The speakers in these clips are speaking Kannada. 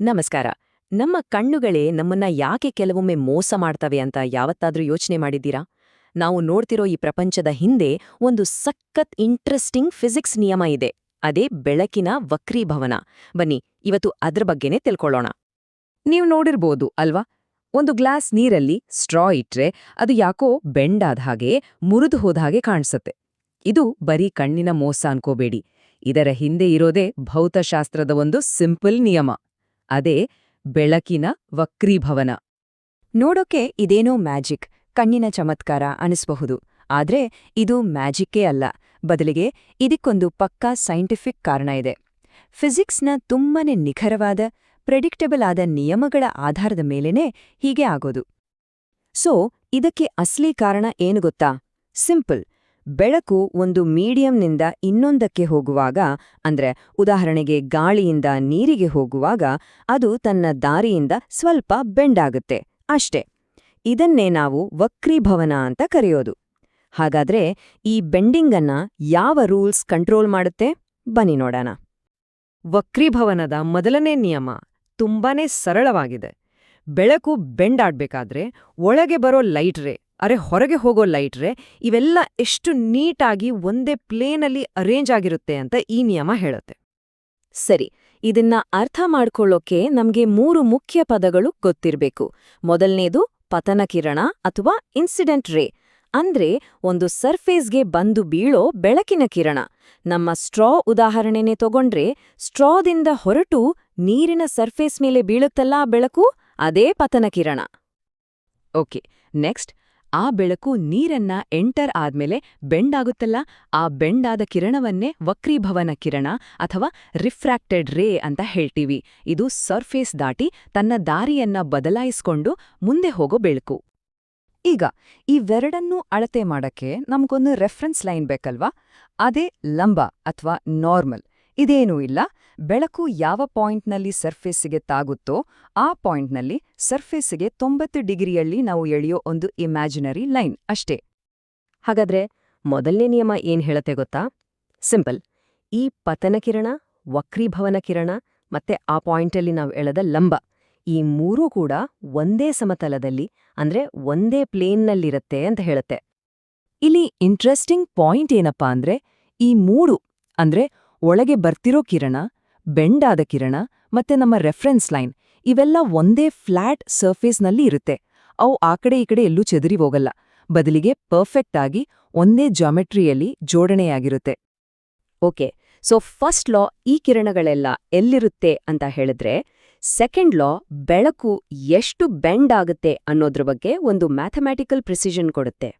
ನಮಸ್ಕಾರ. ನಮ್ಮ ಕಣ್ಣುಗಳೇ ನಮ್ಮನ್ನ ಯಾಕೆ ಕೆಲವೊಮ್ಮೆ ಮೋಸ ಮಾಡ್ತವೆ ಅಂತ ಯಾವತ್ತಾದ್ರೂ ಯೋಚನೆ ಮಾಡಿದ್ದೀರಾ? ನಾವು ನೋಡ್ತಿರೋ ಈ ಪ್ರಪಂಚದ ಹಿಂದೆ ಒಂದು ಸಖತ್ ಇಂಟ್ರೆಸ್ಟಿಂಗ್ ಫಿಸಿಕ್ಸ್ ನಿಯಮ ಇದೆ. ಅದೇ ಬೆಳಕಿನ ವಕ್ರೀಭವನ. ಬನ್ನಿ, ಇವತ್ತು ಅದ್ರ ಬಗ್ಗೆನೇ ತಿಳ್ಕೊಳ್ಳೋಣ. ನೀವು ನೋಡಿರ್ಬೋದು ಅಲ್ವಾ? ಒಂದು ಗ್ಲಾಸ್ ನೀರಲ್ಲಿ ಸ್ಟ್ರಾ ಇಟ್ರೆ ಅದು ಯಾಕೋ ಬೆಂಡಾದ ಹಾಗೆ ಮುರಿದು ಹೋದ ಹಾಗೆ ಕಾಣಿಸುತ್ತೆ. ಇದು ಬರೀ ಕಣ್ಣಿನ ಮೋಸ ಅನ್ಕೋಬೇಡಿ. ಇದರ ಹಿಂದೆ ಇರೋದೇ ಭೌತಶಾಸ್ತ್ರದ ಒಂದು ಸಿಂಪಲ್ ನಿಯಮ. ಅದೇ ಬೆಳಕಿನ ವಕ್ರೀಭವನ. ನೋಡೋಕೆ ಇದೇನೋ ಮ್ಯಾಜಿಕ್, ಕಣ್ಣಿನ ಚಮತ್ಕಾರ ಅನಿಸ್ಬಹುದು. ಆದ್ರೆ ಇದು ಮ್ಯಾಜಿಕ್ಕೇ ಅಲ್ಲ. ಬದಲಿಗೆ ಇದಕ್ಕೊಂದು ಪಕ್ಕಾ ಸೈಂಟಿಫಿಕ್ ಕಾರಣ ಇದೆ. ಫಿಸಿಕ್ಸ್ನ ತುಂಬಾನೇ ನಿಖರವಾದ, ಪ್ರೆಡಿಕ್ಟಬಲ್ ಆದ ನಿಯಮಗಳ ಆಧಾರದ ಮೇಲೇನೆ ಹೀಗೆ ಆಗೋದು. ಸೊ, ಇದಕ್ಕೆ ಅಸ್ಲಿ ಕಾರಣ ಏನು ಗೊತ್ತಾ? ಸಿಂಪಲ್. ಬೆಳಕು ಒಂದು ಮೀಡಿಯಂನಿಂದ ಇನ್ನೊಂದಕ್ಕೆ ಹೋಗುವಾಗ, ಅಂದ್ರೆ ಉದಾಹರಣೆಗೆ ಗಾಳಿಯಿಂದ ನೀರಿಗೆ ಹೋಗುವಾಗ, ಅದು ತನ್ನ ದಾರಿಯಿಂದ ಸ್ವಲ್ಪ ಬೆಂಡಾಗುತ್ತೆ. ಅಷ್ಟೇ, ಇದನ್ನೇ ನಾವು ವಕ್ರೀಭವನ ಅಂತ ಕರೆಯೋದು. ಹಾಗಾದ್ರೆ ಈ ಬೆಂಡಿಂಗನ್ನ ಯಾವ ರೂಲ್ಸ್ ಕಂಟ್ರೋಲ್ ಮಾಡುತ್ತೆ? ಬನ್ನಿ ನೋಡೋಣ. ವಕ್ರೀಭವನದ ಮೊದಲನೇ ನಿಯಮ ತುಂಬಾನೇ ಸರಳವಾಗಿದೆ. ಬೆಳಕು ಬೆಂಡಾಡ್ಬೇಕಾದ್ರೆ ಒಳಗೆ ಬರೋ ಲೈಟ್ ರೇ ಅರೆ ಹೊರಗೆ ಹೋಗೋ ಲೈಟ್ ರೇ ಇವೆಲ್ಲ ಎಷ್ಟು ನೀಟಾಗಿ ಒಂದೇ ಪ್ಲೇನಲ್ಲಿ ಅರೇಂಜ್ ಆಗಿರುತ್ತೆ ಅಂತ ಈ ನಿಯಮ ಹೇಳುತ್ತೆ. ಸರಿ, ಇದನ್ನ ಅರ್ಥ ಮಾಡ್ಕೊಳ್ಳೋಕೆ ನಮ್ಗೆ ಮೂರು ಮುಖ್ಯ ಪದಗಳು ಗೊತ್ತಿರ್ಬೇಕು. ಮೊದಲನೇದು ಪತನ ಕಿರಣ ಅಥವಾ ಇನ್ಸಿಡೆಂಟ್ ರೇ. ಅಂದ್ರೆ ಒಂದು ಸರ್ಫೇಸ್ಗೆ ಬಂದು ಬೀಳೋ ಬೆಳಕಿನ ಕಿರಣ. ನಮ್ಮ ಸ್ಟ್ರಾ ಉದಾಹರಣೆನೆ ತಗೊಂಡ್ರೆ, ಸ್ಟ್ರಾದಿಂದ ಹೊರಟು ನೀರಿನ ಸರ್ಫೇಸ್ ಮೇಲೆ ಬೀಳುತ್ತಲ್ಲ ಬೆಳಕು, ಅದೇ ಪತನ ಕಿರಣ. ಓಕೆ, ನೆಕ್ಸ್ಟ್ ಆ ಬೆಳಕು ನೀರನ್ನ ಎಂಟರ್ ಆದ್ಮೇಲೆ ಬೆಂಡಾಗುತ್ತಲ್ಲ ಆ ಬೆಂಡಾದ ಕಿರಣವನ್ನೇ ವಕ್ರೀಭವನ ಕಿರಣ ಅಥವಾ ರಿಫ್ರಾಕ್ಟೆಡ್ ರೇ ಅಂತ ಹೇಳ್ತೀವಿ. ಇದು ಸರ್ಫೇಸ್ ದಾಟಿ ತನ್ನ ದಾರಿಯನ್ನ ಬದಲಾಯಿಸ್ಕೊಂಡು ಮುಂದೆ ಹೋಗೋ ಬೆಳಕು. ಈಗ, ಇವೆರಡನ್ನೂ ಅಳತೆ ಮಾಡಕ್ಕೆ ನಮಗೊಂದು ರೆಫರೆನ್ಸ್ ಲೈನ್ ಬೇಕಲ್ವಾ? ಅದೇ ಲಂಬ ಅಥವಾ ನಾರ್ಮಲ್. ಇದೇನೂ ಇಲ್ಲ. ಬೆಳಕು ಯಾವ ಪಾಯಿಂಟ್ನಲ್ಲಿ ಸರ್ಫೇಸಿಗೆ ತಾಗುತ್ತೋ ಆ ಪಾಯಿಂಟ್ನಲ್ಲಿ ಸರ್ಫೇಸಿಗೆ ತೊಂಬತ್ತು ಡಿಗ್ರಿಯಲ್ಲಿ ನಾವು ಎಳೆಯೋ ಒಂದು ಇಮ್ಯಾಜಿನರಿ ಲೈನ್ ಅಷ್ಟೇ. ಹಾಗಾದ್ರೆ ಮೊದಲನೇ ನಿಯಮ ಏನ್ ಹೇಳತ್ತೆ ಗೊತ್ತಾ? ಸಿಂಪಲ್. ಈ ಪತನ ಕಿರಣ, ವಕ್ರೀಭವನ ಕಿರಣ ಮತ್ತೆ ಆ ಪಾಯಿಂಟಲ್ಲಿ ನಾವು ಎಳೆದ ಲಂಬ ಈ ಮೂರೂ ಕೂಡ ಒಂದೇ ಸಮತಲದಲ್ಲಿ ಅಂದ್ರೆ ಒಂದೇ ಪ್ಲೇನ್ನಲ್ಲಿರತ್ತೆ ಅಂತ ಹೇಳುತ್ತೆ. ಇಲ್ಲಿ ಇಂಟ್ರೆಸ್ಟಿಂಗ್ ಪಾಯಿಂಟ್ ಏನಪ್ಪಾ ಅಂದ್ರೆ ಈ ಮೂರು ಅಂದ್ರೆ ಒಳಗೆ ಬರ್ತಿರೋ ಕಿರಣ ಬೆಂಡಾದ ಕಿರಣ ಮತ್ತೆ ನಮ್ಮ ರೆಫರೆನ್ಸ್ ಲೈನ್ ಇವೆಲ್ಲ ಒಂದೇ ಫ್ಲಾಟ್ ಸರ್ಫೇಸ್ನಲ್ಲಿ ಇರುತ್ತೆ. ಅವು ಆ ಕಡೆ ಈ ಕಡೆ ಎಲ್ಲೂ ಚೆದರಿ ಹೋಗಲ್ಲ. ಬದಲಿಗೆ ಪರ್ಫೆಕ್ಟ್ ಆಗಿ ಒಂದೇ ಜಾಮೆಟ್ರಿಯಲ್ಲಿ ಜೋಡಣೆಯಾಗಿರುತ್ತೆ. ಓಕೆ ಸೊ ಫಸ್ಟ್ ಲಾ ಈ ಕಿರಣಗಳೆಲ್ಲ ಎಲ್ಲಿರುತ್ತೆ ಅಂತ ಹೇಳಿದ್ರೆ ಸೆಕೆಂಡ್ ಲಾ ಬೆಳಕು ಎಷ್ಟು ಬೆಂಡ್ ಆಗುತ್ತೆ ಅನ್ನೋದ್ರ ಬಗ್ಗೆ ಒಂದು ಮ್ಯಾಥಮ್ಯಾಟಿಕಲ್ ಪ್ರಿಸಿಷನ್ ಕೊಡುತ್ತೆ.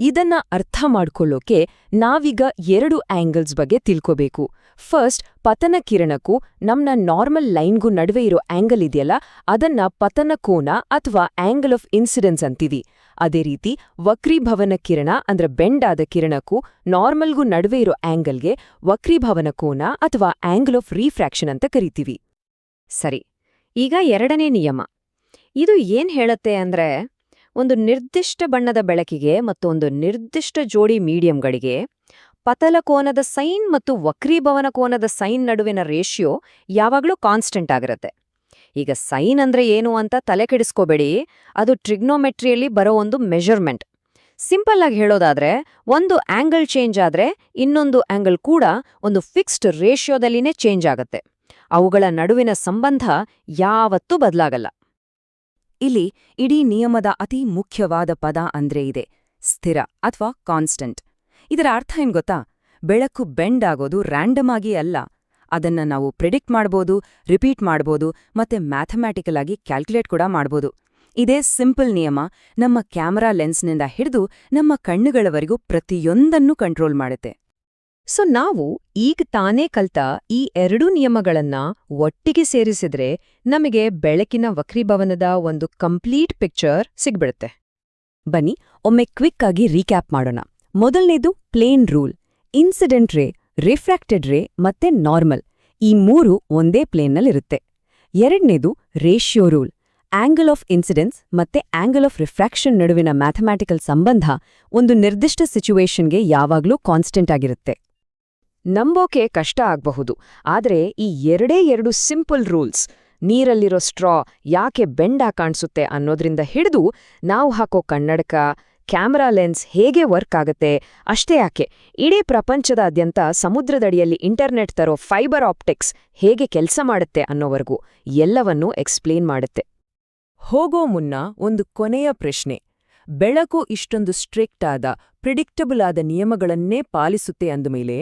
ಇದನ್ನ ಅರ್ಥ ಮಾಡ್ಕೊಳ್ಳೋಕೆ ನಾವೀಗ ಎರಡು ಆಂಗಲ್ಸ್ ಬಗ್ಗೆ ತಿಳ್ಕೋಬೇಕು. ಫಸ್ಟ್, ಪತನ ಕಿರಣಕ್ಕೂ ನಮ್ನ ನಾರ್ಮಲ್ ಲೈನ್ಗೂ ನಡುವೆ ಇರೋ ಆಂಗಲ್ ಇದೆಯಲ್ಲ, ಅದನ್ನ ಪತನ ಕೋನ ಅಥವಾ ಆಂಗಲ್ ಆಫ್ ಇನ್ಸಿಡೆನ್ಸ್ ಅಂತೀವಿ. ಅದೇ ರೀತಿ ವಕ್ರೀಭವನ ಕಿರಣ ಅಂದ್ರೆ ಬೆಂಡಾದ ಕಿರಣಕ್ಕೂ ನಾರ್ಮಲ್ಗೂ ನಡುವೆ ಇರೋ ಆಂಗಲ್ಗೆ ವಕ್ರೀಭವನ ಕೋನ ಅಥವಾ ಆಂಗಲ್ ಆಫ್ ರೀಫ್ರಾಕ್ಷನ್ ಅಂತ ಕರಿತೀವಿ. ಸರಿ, ಈಗ ಎರಡನೇ ನಿಯಮ. ಇದು ಏನ್ ಹೇಳತ್ತೆ ಅಂದ್ರೆ ಒಂದು ನಿರ್ದಿಷ್ಟ ಬಣ್ಣದ ಬೆಳಕಿಗೆ ಮತ್ತು ಒಂದು ನಿರ್ದಿಷ್ಟ ಜೋಡಿ ಮೀಡಿಯಂಗಳಿಗೆ ಪತಲ ಕೋನದ ಸೈನ್ ಮತ್ತು ವಕ್ರೀಭವನ ಕೋನದ ಸೈನ್ ನಡುವಿನ ರೇಷಿಯೋ ಯಾವಾಗಲೂ ಕಾನ್ಸ್ಟೆಂಟ್ ಆಗಿರುತ್ತೆ. ಈಗ ಸೈನ್ ಅಂದ್ರೆ ಏನು ಅಂತ ತಲೆ ಕೆಡಿಸ್ಕೋಬೇಡಿ. ಅದು ಟ್ರಿಗ್ನೋಮೆಟ್ರಿಯಲ್ಲಿ ಬರೋ ಒಂದು ಮೆಷರ್ಮೆಂಟ್. ಸಿಂಪಲ್ ಆಗಿ ಹೇಳೋದಾದ್ರೆ ಒಂದು ಆಂಗಲ್ ಚೇಂಜ್ ಆದ್ರೆ ಇನ್ನೊಂದು ಆಂಗಲ್ ಕೂಡ ಒಂದು ಫಿಕ್ಸ್ಡ್ ರೇಷಿಯೋದಲ್ಲಿನೇ ಚೇಂಜ್ ಆಗುತ್ತೆ. ಅವುಗಳ ನಡುವಿನ ಸಂಬಂಧ ಯಾವತ್ತೂ ಬದಲಾಗಲ್ಲ. ಇಲ್ಲಿ ಇಡೀ ನಿಯಮದ ಅತಿ ಮುಖ್ಯವಾದ ಪದ ಅಂದ್ರೆ ಇದೆ, ಸ್ಥಿರ ಅಥವಾ ಕಾನ್ಸ್ಟೆಂಟ್. ಇದರ ಅರ್ಥ ಏನ್ ಗೊತ್ತಾ? ಬೆಳಕು ಬೆಂಡ್ ಆಗೋದು ರ್ಯಾಂಡಮ್ ಆಗಿ ಅಲ್ಲ. ಅದನ್ನ ನಾವು ಪ್ರಿಡಿಕ್ಟ್ ಮಾಡ್ಬೋದು, ರಿಪೀಟ್ ಮಾಡ್ಬೋದು, ಮತ್ತೆ ಮ್ಯಾಥಮ್ಯಾಟಿಕಲ್ ಆಗಿ ಕ್ಯಾಲ್ಕುಲೇಟ್ ಕೂಡ ಮಾಡ್ಬೋದು. ಇದೇ ಸಿಂಪಲ್ ನಿಯಮ, ನಮ್ಮ ಕ್ಯಾಮರಾ ಲೆನ್ಸ್ನಿಂದ ಹಿಡಿದು ನಮ್ಮ ಕಣ್ಣುಗಳವರೆಗೂ ಪ್ರತಿಯೊಂದನ್ನು ಕಂಟ್ರೋಲ್ ಮಾಡುತ್ತೆ. ಸೊ ನಾವು ಈಗ ತಾನೇ ಕಲ್ತ ಈ ಎರಡೂ ನಿಯಮಗಳನ್ನ ಒಟ್ಟಿಗೆ ಸೇರಿಸಿದ್ರೆ ನಮಗೆ ಬೆಳಕಿನ ವಕ್ರೀಭವನದ ಒಂದು ಕಂಪ್ಲೀಟ್ ಪಿಕ್ಚರ್ ಸಿಗ್ಬಿಡುತ್ತೆ. ಬನ್ನಿ, ಒಮ್ಮೆ ಕ್ವಿಕ್ ಆಗಿ ರೀಕ್ಯಾಪ್ ಮಾಡೋಣ. ಮೊದಲನೇದು plane rule. Incident ray, refracted ray ಮತ್ತೆ ನಾರ್ಮಲ್. ಈ ಮೂರು ಒಂದೇ ಪ್ಲೇನ್ನಲ್ಲಿರುತ್ತೆ. ಎರಡನೇದು ratio rule. Angle of incidence ಮತ್ತೆ ಆಂಗಲ್ ಆಫ್ ರಿಫ್ರಾಕ್ಷನ್ ನಡುವಿನ ಮ್ಯಾಥಮ್ಯಾಟಿಕಲ್ ಸಂಬಂಧ ಒಂದು ನಿರ್ದಿಷ್ಟ ಸಿಚುವೇಶನ್ಗೆ ಯಾವಾಗ್ಲೂ ಕಾನ್ಸ್ಟೆಂಟ್ ಆಗಿರುತ್ತೆ. ನಂಬೋಕೆ ಕಷ್ಟ ಆಗಬಹುದು. ಆದರೆ ಈ ಎರಡೇ ಎರಡು ಸಿಂಪಲ್ ರೂಲ್ಸ್, ನೀರಲ್ಲಿರೋ ಸ್ಟ್ರಾ ಯಾಕೆ ಬೆಂಡ ಕಾಣಿಸುತ್ತೆ ಅನ್ನೋದ್ರಿಂದ ಹಿಡಿದು ನಾವು ಹಾಕೋ ಕನ್ನಡಕ ಕ್ಯಾಮ್ರಾ ಲೆನ್ಸ್ ಹೇಗೆ ವರ್ಕ್ ಆಗುತ್ತೆ, ಅಷ್ಟೇ ಯಾಕೆ. ಇಡೀ ಪ್ರಪಂಚದಾದ್ಯಂತ ಸಮುದ್ರದಡಿಯಲ್ಲಿ ಇಂಟರ್ನೆಟ್ ತರೋ ಫೈಬರ್ ಆಪ್ಟಿಕ್ಸ್ ಹೇಗೆ ಕೆಲಸ ಮಾಡುತ್ತೆ ಅನ್ನೋವರೆಗೂ ಎಲ್ಲವನ್ನೂ ಎಕ್ಸ್ಪ್ಲೇನ್ ಮಾಡುತ್ತೆ. ಹೋಗೋ ಮುನ್ನ ಒಂದು ಕೊನೆಯ ಪ್ರಶ್ನೆ, ಬೆಳಕು ಇಷ್ಟೊಂದು ಸ್ಟ್ರಿಕ್ಟ್ ಆದ, ಪ್ರಿಡಿಕ್ಟಬಲ್ ಆದ ನಿಯಮಗಳನ್ನೇ ಪಾಲಿಸುತ್ತೆ ಅಂದಮೇಲೆ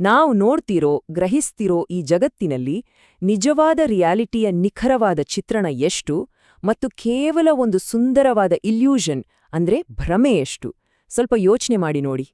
ನಾವು ನೋಡ್ತಿರೋ, ಗ್ರಹಿಸ್ತಿರೋ ಈ ಜಗತ್ತಿನಲ್ಲಿ ನಿಜವಾದ ರಿಯಾಲಿಟಿಯ ನಿಖರವಾದ ಚಿತ್ರಣ ಎಷ್ಟು ಮತ್ತು ಕೇವಲ ಒಂದು ಸುಂದರವಾದ ಇಲ್ಯೂಷನ್ ಅಂದ್ರೆ ಭ್ರಮೆಯಷ್ಟು ಸ್ವಲ್ಪ ಯೋಚನೆ ಮಾಡಿ ನೋಡಿ.